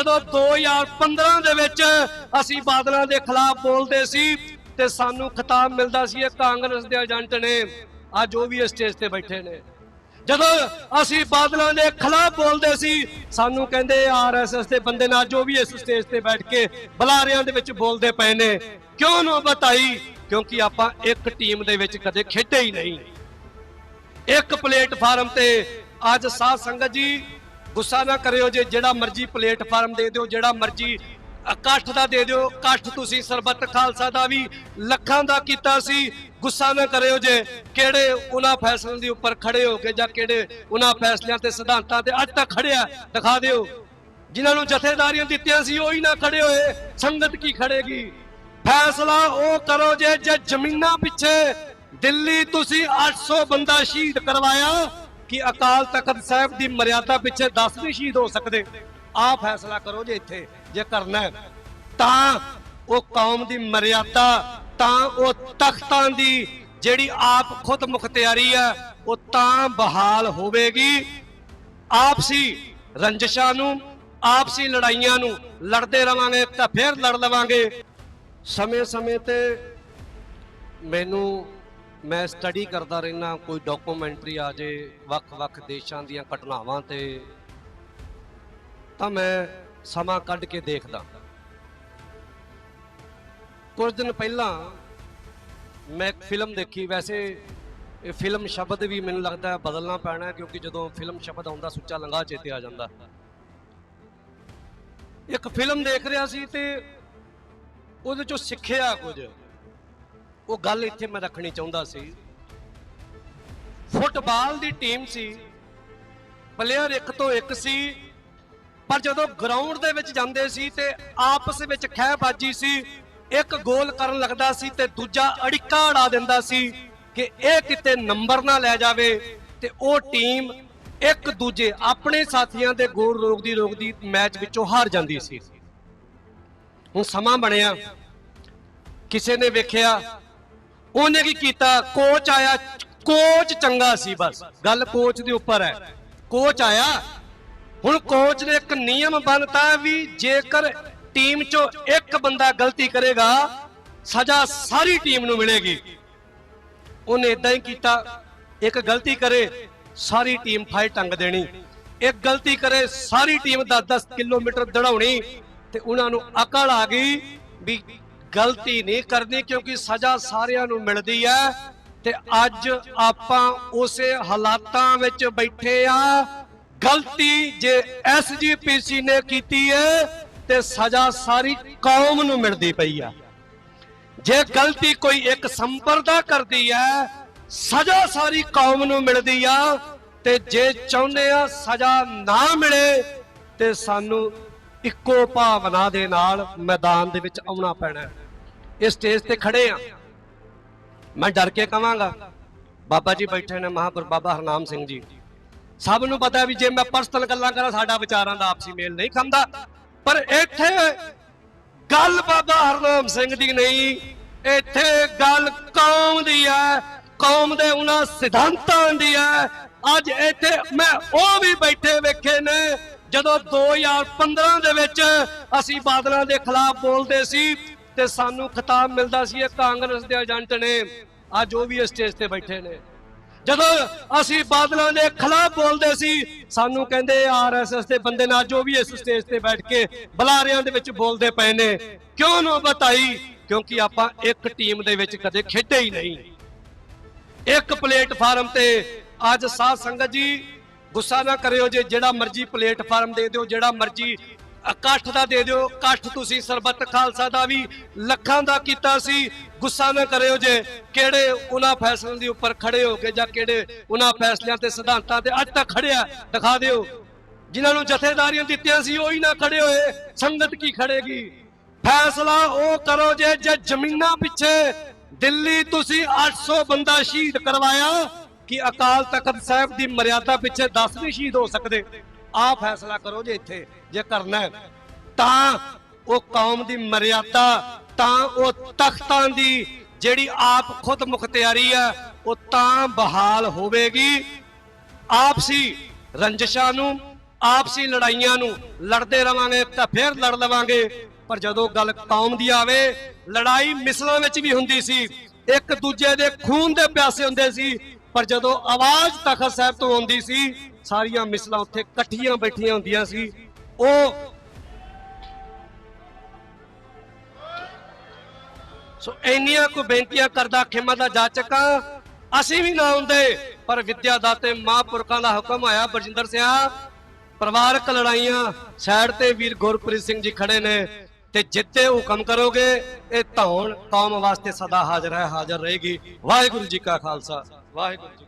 ਜਦੋਂ 2015 ਦੇ ਵਿੱਚ ਅਸੀਂ ਬਾਦਲਾਂ ਦੇ ਖਿਲਾਫ ਬੋਲਦੇ ਸੀ ਤੇ ਸਾਨੂੰ ਖਿਤਾਬ ਮਿਲਦਾ ਸੀ ਇਹ ਕਾਂਗਰਸ ਦੇ ਏਜੰਟ ਨੇ, ਅੱਜ ਉਹ ਵੀ ਇਸ ਸਟੇਜ ਤੇ ਬੈਠੇ ਨੇ। ਜਦੋਂ ਅਸੀਂ ਬਾਦਲਾਂ ਦੇ ਖਿਲਾਫ ਬੋਲਦੇ ਸੀ, ਸਾਨੂੰ ਕਹਿੰਦੇ ਆਰਐਸਐਸ ਦੇ ਬੰਦੇ ਨਾਲ ਜੋ ਵੀ ਇਸ ਸਟੇਜ ਤੇ ਬੈਠ ਕੇ ਬੁਲਾਰਿਆਂ ਦੇ ਵਿੱਚ ਬੋਲਦੇ ਪਏ ਨੇ। ਕਿਉਂ ਨਾ ਬਤਾਈ? ਕਿਉਂਕਿ ਆਪਾਂ ਇੱਕ ਟੀਮ ਦੇ ਵਿੱਚ ਕਦੇ ਖੇਡੇ ਹੀ ਨਹੀਂ। ਇੱਕ ਪਲੇਟਫਾਰਮ ਤੇ ਅੱਜ ਸਾਧ ਸੰਗਤ ਜੀ ਗੁੱਸਾ ਨਾ ਕਰਿਓ ਜੇ ਜਿਹੜਾ ਮਰਜ਼ੀ ਪਲੇਟਫਾਰਮ ਦੇ ਦਿਓ, ਜਿਹੜਾ ਮਰਜ਼ੀ ਇਕੱਠ ਦਾ ਦੇ ਦਿਓ। ਇਕੱਠ ਤੁਸੀਂ ਸਰਬੱਤ ਖਾਲਸਾ ਦਾ ਵੀ ਲੱਖਾਂ ਦਾ ਕੀਤਾ ਸੀ। ਗੁੱਸਾ ਨਾ ਕਰਿਓ ਜੇ ਕਿਹੜੇ ਉਹਨਾਂ ਫੈਸਲਿਆਂ ਦੇ ਉੱਪਰ ਖੜੇ ਹੋ ਕੇ ਜਾਂ ਕਿਹੜੇ ਉਹਨਾਂ ਫੈਸਲਿਆਂ ਤੇ ਸਿਧਾਂਤਾਂ ਤੇ ਅੱਜ ਤੱਕ ਖੜਿਆ, ਦਿਖਾ ਦਿਓ। ਜਿਨ੍ਹਾਂ ਨੂੰ ਜਥੇਦਾਰੀਆਂ ਦਿੱਤੀਆਂ ਸੀ, ਉਹ ਹੀ ਨਾ ਖੜੇ ਹੋਏ। ਸੰਗਤ ਕੀ ਖੜੇਗੀ? ਫੈਸਲਾ ਉਹ ਕਰੋ ਜੇ ਜੇ ਜ਼ਮੀਨਾਂ ਪਿੱਛੇ ਦਿੱਲੀ ਤੁਸੀਂ 800 ਬੰਦਾ ਸ਼ਹੀਦ ਕਰਵਾਇਆ ਕਿ ਅਕਾਲ ਤਖਤ ਸਾਹਿਬ ਦੀ ਮਰਿਆਦਾ ਪਿੱਛੇ 10 ਵੀ ਸ਼ਹੀਦ ਹੋ ਸਕਦੇ। ਆ ਫੈਸਲਾ ਕਰੋ ਜੇ ਇੱਥੇ, ਜੇ ਕਰਨਾ ਤਾਂ ਉਹ ਕੌਮ ਦੀ ਮਰਿਆਦਾ, ਤਾਂ ਉਹ ਤਖਤਾਂ ਦੀ ਜਿਹੜੀ ਆਪ ਖੁਦ ਮੁਖਤਿਆਰੀ ਹੈ, ਉਹ ਤਾਂ ਬਹਾਲ ਹੋਵੇਗੀ। ਆਪਸੀ ਰੰਜਿਸ਼ਾਂ ਨੂੰ, ਆਪਸੀ ਲੜਾਈਆਂ ਨੂੰ ਲੜਦੇ ਰਵਾਂਗੇ ਤਾਂ ਫਿਰ ਲੜ ਲਵਾਂਗੇ। ਸਮੇਂ-ਸਮੇਂ ਤੇ ਮੈਨੂੰ ਮੈਂ ਸਟੱਡੀ ਕਰਦਾ ਰਹਿਣਾ ਕੋਈ ਡਾਕੂਮੈਂਟਰੀ ਆ ਜੇ, ਵੱਖ-ਵੱਖ ਦੇਸ਼ਾਂ ਦੀਆਂ ਘਟਨਾਵਾਂ ਤੇ, ਤਾਂ ਮੈਂ ਸਮਾਂ ਕੱਢ ਕੇ ਦੇਖਦਾ। ਕੁਝ ਦਿਨ ਪਹਿਲਾਂ ਮੈਂ ਇੱਕ ਫਿਲਮ ਦੇਖੀ, ਵੈਸੇ ਇਹ ਫਿਲਮ ਸ਼ਬਦ ਵੀ ਮੈਨੂੰ ਲੱਗਦਾ ਬਦਲਣਾ ਪੈਣਾ ਕਿਉਂਕਿ ਜਦੋਂ ਫਿਲਮ ਸ਼ਬਦ ਆਉਂਦਾ, ਸੁੱਚਾ ਲੰਗਾ ਚੇਤੇ ਆ ਜਾਂਦਾ। ਇੱਕ ਫਿਲਮ ਦੇਖ ਰਿਹਾ ਸੀ ਤੇ ਉਹਦੇ ਚੋਂ ਸਿੱਖਿਆ ਕੁਝ। ਉਹ ਗੱਲ ਇੱਥੇ ਮੈਂ ਰੱਖਣੀ ਚਾਹੁੰਦਾ ਸੀ। ਫੁੱਟਬਾਲ ਦੀ ਟੀਮ ਸੀ। ਪਲੇਅਰ ਇੱਕ ਤੋਂ ਇੱਕ ਸੀ। ਪਰ ਜਦੋਂ ਗਰਾਊਂਡ ਦੇ ਵਿੱਚ ਜਾਂਦੇ ਸੀ ਤੇ ਆਪਸ ਵਿੱਚ ਖਹਿਬਾਜੀ ਸੀ, ਇੱਕ ਗੋਲ ਕਰਨ ਲੱਗਦਾ ਸੀ ਤੇ ਦੂਜਾ ਅੜਿੱਕਾ ਅੜਾ ਦਿੰਦਾ ਸੀ ਕਿ ਇਹ ਕਿਤੇ ਨੰਬਰ ਨਾ ਲੈ ਜਾਵੇ ਤੇ ਉਹ ਟੀਮ ਇੱਕ ਦੂਜੇ ਆਪਣੇ ਸਾਥੀਆਂ ਦੇ ਗੋਲ ਰੋਕਦੀ ਰੋਕਦੀ ਮੈਚ ਵਿੱਚੋਂ ਹਾਰ ਜਾਂਦੀ ਸੀ। ਹੁਣ ਸਮਾਂ ਬਣਿਆ। ਕਿਸੇ ਨੇ ਵੇਖਿਆ ਉਹਨੇ ਕੀ ਕੀਤਾ? ਕੋਚ ਆਇਆ। ਕੋਚ ਚੰਗਾ ਸੀ ਬਸ। ਗੱਲ ਕੋਚ ਦੇ ਉੱਪਰ ਹੈ। ਕੋਚ ਆਇਆ। ਹੁਣ ਕੋਚ ਨੇ ਇੱਕ ਨਿਯਮ ਬਣਤਾ ਵੀ ਜੇਕਰ ਟੀਮ ਚੋਂ ਇੱਕ ਬੰਦਾ ਗਲਤੀ ਕਰੇਗਾ, ਸਜ਼ਾ ਸਾਰੀ ਟੀਮ ਨੂੰ ਮਿਲੇਗੀ। ਉਹਨੇ ਇਦਾਂ ਹੀ ਕੀਤਾ। ਇੱਕ ਗਲਤੀ ਕਰੇ, ਸਾਰੀ ਟੀਮ ਫਾਈ ਟੰਗ ਦੇਣੀ। ਇੱਕ ਗਲਤੀ ਕਰੇ, ਸਾਰੀ ਟੀਮ 10-10 ਕਿਲੋਮੀਟਰ ਦੜਾਉਣੀ। ਤੇ ਉਹਨਾਂ ਨੂੰ ਅਕਲ ਆ ਗਈ ਵੀ ਗਲਤੀ ਨਹੀਂ ਕਰਨੀ ਕਿਉਂਕਿ ਸਜ਼ਾ ਸਾਰਿਆਂ ਨੂੰ ਮਿਲਦੀ ਹੈ। ਤੇ ਅੱਜ ਆਪਾਂ ਉਸੇ ਹਾਲਾਤਾਂ ਵਿੱਚ ਬੈਠੇ ਆ। ਗਲਤੀ ਜੇ ਐਸਜੀਪੀਸੀ ਨੇ ਕੀਤੀ ਹੈ, ਤੇ ਸਜ਼ਾ ਸਾਰੀ ਕੌਮ ਨੂੰ ਮਿਲਦੀ ਪਈ ਆ। ਜੇ ਗਲਤੀ ਕੋਈ ਇੱਕ ਸੰਪਰਦਾ ਕਰਦੀ ਹੈ, ਸਜ਼ਾ ਸਾਰੀ ਕੌਮ ਨੂੰ ਮਿਲਦੀ ਆ। ਤੇ ਜੇ ਚਾਹੁੰਦੇ ਆ ਸਜ਼ਾ ਨਾ ਮਿਲੇ, ਤੇ ਸਾਨੂੰ ਇੱਕੋ ਭਾਵਨਾ ਦੇ ਨਾਲ ਮੈਦਾਨ ਦੇ ਵਿੱਚ ਆਉਣਾ ਪੈਣਾ ਹੈ। ਇਸ ਸਟੇਜ ਤੇ ਖੜੇ ਆ। ਮੈਂ ਡਰ ਕੇ ਕਵਾਂਗਾ, ਬਾਬਾ ਜੀ ਬੈਠੇ ਨੇ ਮਹਾਂਪੁਰ ਬਾਬਾ ਹਰਨਾਮ ਸਿੰਘ ਜੀ। ਸਭ ਨੂੰ ਪਤਾ ਵੀ ਜੇ ਮੈਂ ਪਰਸਨਲ ਗੱਲਾਂ ਕਰਾਂ, ਸਾਡਾ ਵਿਚਾਰਾਂ ਦਾ ਆਪਸੀ ਮੇਲ ਨਹੀਂ ਖਾਂਦਾ। ਪਰ ਇੱਥੇ ਗੱਲ ਬਾਬਾ ਹਰਨਾਮ ਸਿੰਘ ਦੀ ਨਹੀਂ, ਇੱਥੇ ਗੱਲ ਕੌਮ ਦੀ ਹੈ ਕੌਮ ਦੇ ਉਹਨਾਂ ਸਿਧਾਂਤਾਂ ਦੀ ਹੈ ਅੱਜ ਇੱਥੇ ਮੈਂ ਉਹ ਵੀ ਬੈਠੇ ਵੇਖੇ ਨੇ, ਜਦੋਂ 2015 ਦੇ ਵਿੱਚ ਅਸੀਂ ਬਾਦਲਾਂ ਦੇ ਖਿਲਾਫ ਬੋਲਦੇ ਸੀ ਤੇ ਸਾਨੂੰ ਖਿਤਾਬ ਮਿਲਦਾ ਸੀ ਇਹ ਕਾਂਗਰਸ ਦੇ ਏਜੰਟ ਨੇ। ਅੱਜ ਉਹ ਵੀ ਸਟੇਜ ਤੇ ਬੈਠੇ ਨੇ। ਜਦੋਂ ਅਸੀਂ ਬਾਦਲਾਂ ਦੇ ਖਿਲਾਫ ਬੋਲਦੇ ਸੀ, ਸਾਨੂੰ ਕਹਿੰਦੇ ਆਰਐਸਐਸ ਦੇ ਬੰਦੇ ਨਾਲ ਜੋ ਵੀ ਇਸ ਸਟੇਜ ਤੇ ਬੈਠ ਕੇ ਬੁਲਾਰਿਆਂ ਦੇ ਵਿੱਚ ਬੋਲਦੇ ਪਏ ਨੇ। ਕਿਉਂ ਨਾ ਬਤਾਈ? ਕਿਉਂਕਿ ਆਪਾਂ ਇੱਕ ਟੀਮ ਦੇ ਵਿੱਚ ਕਦੇ ਖੇਡੇ ਹੀ ਨਹੀਂ। ਇੱਕ ਪਲੇਟਫਾਰਮ ਤੇ ਅੱਜ ਸਾਧ ਸੰਗਤ ਜੀ, ਗੁੱਸਾ ਨਾ ਕਰਿਓ ਜੇ ਜਿਹੜਾ ਮਰਜ਼ੀ ਪਲੇਟਫਾਰਮ ਦੇ ਦਿਓ, ਜਿਹੜਾ ਮਰਜ਼ੀ ਇਕੱਠ ਦਾ ਦੇ ਦਿਓ, ਇਕੱਠ ਤੁਸੀਂ ਸਰਬੱਤ ਖਾਲਸਾ ਦਾ ਵੀ ਲੱਖਾਂ ਦਾ ਕੀਤਾ ਸੀ। ਗੁੱਸਾ ਨਾ ਕਰਿਓ ਜੇ ਕਿਹੜੇ ਉਹਨਾਂ ਫੈਸਲਿਆਂ ਦੇ ਉੱਪਰ ਖੜੇ ਹੋ ਕੇ ਜਾਂ ਕਿਹੜੇ ਉਹਨਾਂ ਫੈਸਲਿਆਂ ਤੇ ਸਿਧਾਂਤਾਂ ਤੇ ਅੱਜ ਤੱਕ ਖੜਿਆ ਦਿਖਾ ਦਿਓ। ਜਿਨ੍ਹਾਂ ਨੂੰ ਜਥੇਦਾਰੀਆਂ ਦਿੱਤੀਆਂ ਸੀ, ਉਹ ਹੀ ਨਾ ਖੜੇ ਹੋਏ, ਸੰਗਤ ਕੀ ਖੜੇਗੀ? ਫੈਸਲਾ ਉਹ ਕਰੋ ਜੇ ਜੇ ਜ਼ਮੀਨਾਂ ਪਿੱਛੇ ਦਿੱਲੀ ਤੁਸੀਂ 800 ਬੰਦਾ ਸ਼ਹੀਦ ਕਰਵਾਇਆ, ਕਿ ਅਕਾਲ ਤਖਤ ਸਾਹਿਬ ਦੀ ਮਰਿਆਦਾ ਪਿੱਛੇ 10 ਵੀ ਸ਼ਹੀਦ ਹੋ ਸਕਦੇ। ਆਹ ਫੈਸਲਾ ਕਰੋ ਜੇ ਇੱਥੇ, ਜੇ ਕਰਨਾ ਤਾਂ ਉਹ ਕੌਮ ਦੀ ਮਰਿਆਦਾ, ਤਾਂ ਉਹ ਤਖਤਾਂ ਦੀ ਜਿਹੜੀ ਆਪ ਖੁਦ ਮੁਖਤਿਆਰੀ ਹੈ, ਉਹ ਤਾਂ ਬਹਾਲ ਹੋਵੇਗੀ। ਆਪਸੀ ਰੰਜਿਸ਼ਾਂ ਨੂੰ ਆਪਸੀ ਲੜਾਈਆਂ ਨੂੰ, ਲੜਦੇ ਰਵਾਂਗੇ ਤਾਂ ਫੇਰ ਲੜ ਲਵਾਂਗੇ। ਪਰ ਜਦੋਂ ਗੱਲ ਕੌਮ ਦੀ ਆਵੇ, ਲੜਾਈ ਮਿਸਲਾਂ ਵਿੱਚ ਵੀ ਹੁੰਦੀ ਸੀ। ਇੱਕ ਦੂਜੇ ਦੇ ਖੂਨ ਦੇ ਪਿਆਸੇ ਹੁੰਦੇ ਸੀ। ਪਰ ਜਦੋਂ ਆਵਾਜ਼ ਤਖਤ ਸਾਹਿਬ ਤੋਂ ਆਉਂਦੀ ਸੀ ਸਾਰੀਆਂ ਮਿਸਲਾਂ ਉੱਥੇ ਇਕੱਠੀਆਂ ਬੈਠੀਆਂ ਹੁੰਦੀਆਂ ਸੀ। ਉਹ ਸੋ ਇੰਨੀਆਂ ਕੋ ਬੇਨਤੀਆਂ ਕਰਦਾ ਖਿਮਾ ਦਾ ਜਾਚਕਾਂ ਅਸੀਂ ਵੀ ਨਾ ਹੁੰਦੇ, ਪਰ ਵਿਦਿਆ ਦਾਤੇ ਮਹਾਂਪੁਰਖਾਂ ਦਾ ਹੁਕਮ ਆਇਆ ਬਰਜਿੰਦਰ ਸਿਆ। ਪਰਿਵਾਰਕ ਲੜਾਈਆਂ ਸਾਈਡ ਤੇ ਵੀਰ ਗੁਰਪ੍ਰੀਤ ਸਿੰਘ ਜੀ ਖੜੇ ਨੇ ਤੇ ਜਿੱਤੇ ਹੁਕਮ ਕਰੋਗੇ, ਇਹ ਧੌਣ ਕੌਮ ਵਾਸਤੇ ਸਦਾ ਹਾਜ਼ਰ ਹੈ, ਹਾਜ਼ਰ ਰਹੇਗੀ। ਵਾਹਿਗੁਰੂ ਜੀ ਕਾ ਖਾਲਸਾ, ਵਾਹਿਗੁਰੂ ਜੀ